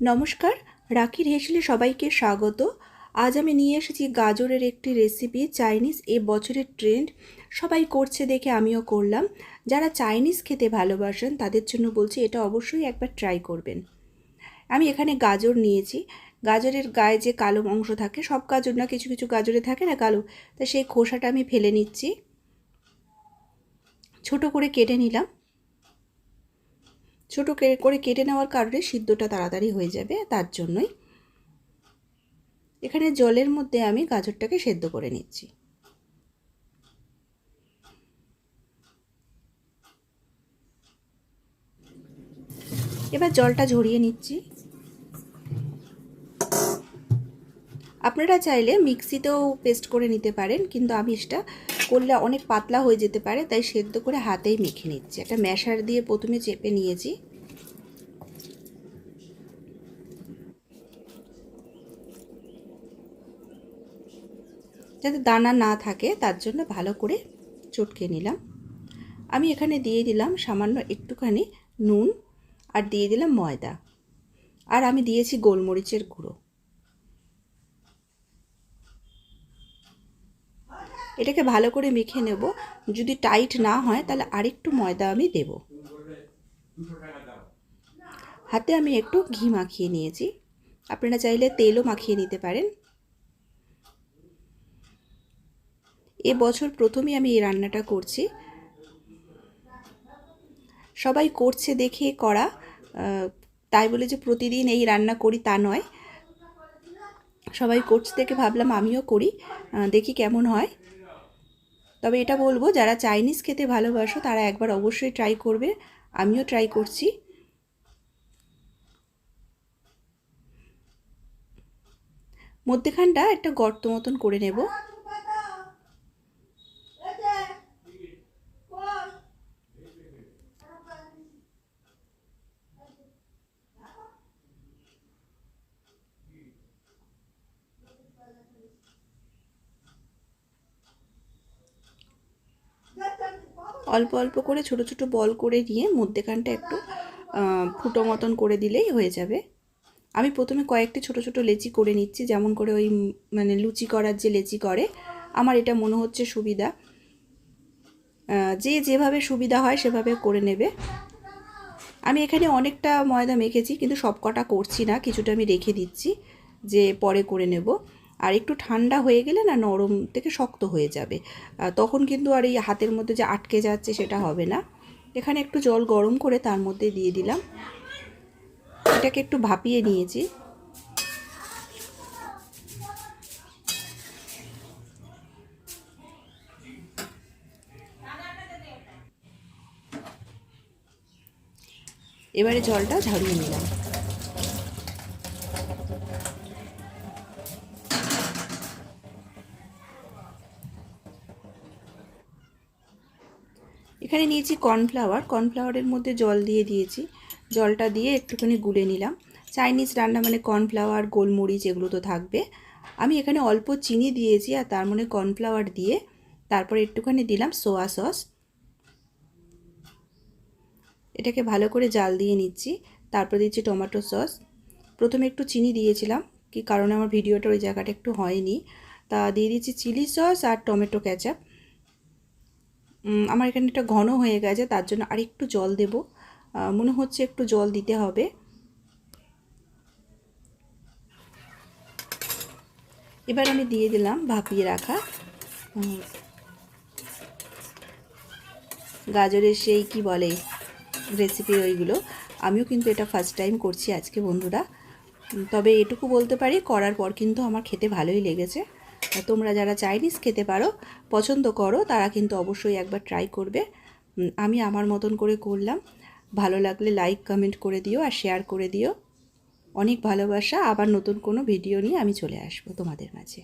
নমস্কার রাখির হেসলে সবাইকে স্বাগত। আজ আমি নিয়ে এসেছি গাজরের একটি রেসিপি চাইনিজ এ বছরের ট্রেন্ড সবাই করছে দেখে আমিও করলাম। যারা চাইনিজ খেতে ভালোবাসেন, তাদের জন্য বলছি এটা অবশ্যই একবার ট্রাই করবেন। আমি এখানে গাজর নিয়েছি। গাজরের গায়ে যে কালো অংশ থাকে, সব গাজর না, কিছু কিছু গাজরে থাকে না কালো, তা সেই খোসাটা আমি ফেলে নিচ্ছি। ছোট করে কেটে নিলাম। ছোটো করে কেটে নেওয়ার কারণে সিদ্ধটা তাড়াতাড়ি হয়ে যাবে, তার জন্যই। এখানে জলের মধ্যে আমি গাজরটাকে সেদ্ধ করে নিচ্ছি। এবার জলটা ঝরিয়ে নিচ্ছি। আপনারা চাইলে মিক্সিতেও পেস্ট করে নিতে পারেন, কিন্তু আমি সেটা করলে অনেক পাতলা হয়ে যেতে পারে, তাই সেদ্ধ করে হাতেই মেখে নিচ্ছি। একটা ম্যাশার দিয়ে প্রথমে চেপে নিয়েছি। যাতে দানা না থাকে, তার জন্য ভালো করে চটকে নিলাম। আমি এখানে দিয়ে দিলাম সামান্য একটুখানি নুন আর দিয়ে দিলাম ময়দা। আর আমি দিয়েছি গোলমরিচের গুঁড়ো। এটাকে ভালো করে মেখে নেব। যদি টাইট না হয়, তাহলে আরেকটু ময়দা আমি দেব। হাতে আমি একটু ঘি মাখিয়ে নিয়েছি। আপনারা চাইলে তেলও মাখিয়ে নিতে পারেন। এ বছর প্রথমে আমি এই রান্নাটা করছি। সবাই করছে দেখে করা তাই বলে যে প্রতিদিন এই রান্না করি তা নয়। সবাই করছে দেখে ভাবলাম আমিও করি দেখি কেমন হয়। তবে এটা বলব, যারা চাইনিজ খেতে ভালোবাসো, তারা একবার অবশ্যই ট্রাই করবে। আমিও ট্রাই করছি। মধ্যেখানটা একটা গর্ত মতন করে নেব। অল্প অল্প করে ছোট ছোট বল করে নিয়ে মধ্যেখানটা একটু ফুটো মতন করে দিলেই হয়ে যাবে। আমি প্রথমে কয়েকটি ছোট ছোট লেচি করে নিচ্ছি, যেমন করে ওই মানে লুচি করার যে লেচি করে। আমার এটা মনে হচ্ছে সুবিধা। যে যেভাবে সুবিধা হয় সেভাবে করে নেবে। আমি এখানে অনেকটা ময়দা মেখেছি, কিন্তু সব কটা করছি না, কিছুটা আমি রেখে দিচ্ছি, যে পরে করে নেব। আর একটু ঠান্ডা হয়ে গেলে না নরম থেকে শক্ত হয়ে যাবে। তখন কিন্তু আর এই হাতের মধ্যে যে আটকে যাচ্ছে সেটা হবে না। এখানে একটু জল গরম করে তার মধ্যে দিয়ে দিলাম। এটাকে একটু ভাপিয়ে নিয়েছি। এবারে জলটা ঝাড়িয়ে নিলাম। এখানে নিয়েছি কর্নফ্লাওয়ার। কর্নফ্লাওয়ারের মধ্যে জল দিয়ে দিয়েছি। জলটা দিয়ে একটুখানি গুলে নিলাম। চাইনিজ রান্না মানে কর্নফ্লাওয়ার, গোলমরিচ এগুলো তো থাকবে। আমি এখানে অল্প চিনি দিয়েছি আর তার মধ্যে কর্নফ্লাওয়ার দিয়ে তারপর একটুখানি দিলাম সোয়া সস। এটাকে ভালো করে জাল দিয়ে নিচ্ছি। তারপর দিচ্ছি টমেটো সস। প্রথমে একটু চিনি দিয়েছিলাম, কি কারণে আমার ভিডিওটা ওই জায়গাটা একটু হয়নি। তা দিয়ে দিচ্ছি চিলি সস আর টমেটো ক্যাচাপ আমার এখানে একটা ঘন হয়ে গেছে, তার জন্য আরেকটু জল দেব। মনে হচ্ছে একটু জল দিতে হবে। এবার আমি দিয়ে দিলাম ভাপিয়ে রাখা গাজরের সেই কি বলে রেসিপি ওইগুলো। আমিও কিন্তু এটা ফার্স্ট টাইম করছি আজকে বন্ধুরা। তবে এটুকু বলতে পারি, করার পর কিন্তু আমার খেতে ভালোই লেগেছে। তোমরা যারা চাইনিজ খেতে পারো, পছন্দ করো, তারা কিন্তু অবশ্যই একবার ট্রাই করবে। আমি আমার মতন করে করলাম। ভালো লাগলে লাইক কমেন্ট করে দিও আর শেয়ার করে দিও। অনেক ভালোবাসা। আবার নতুন কোনো ভিডিও নিয়ে আমি চলে আসব তোমাদের মাঝে।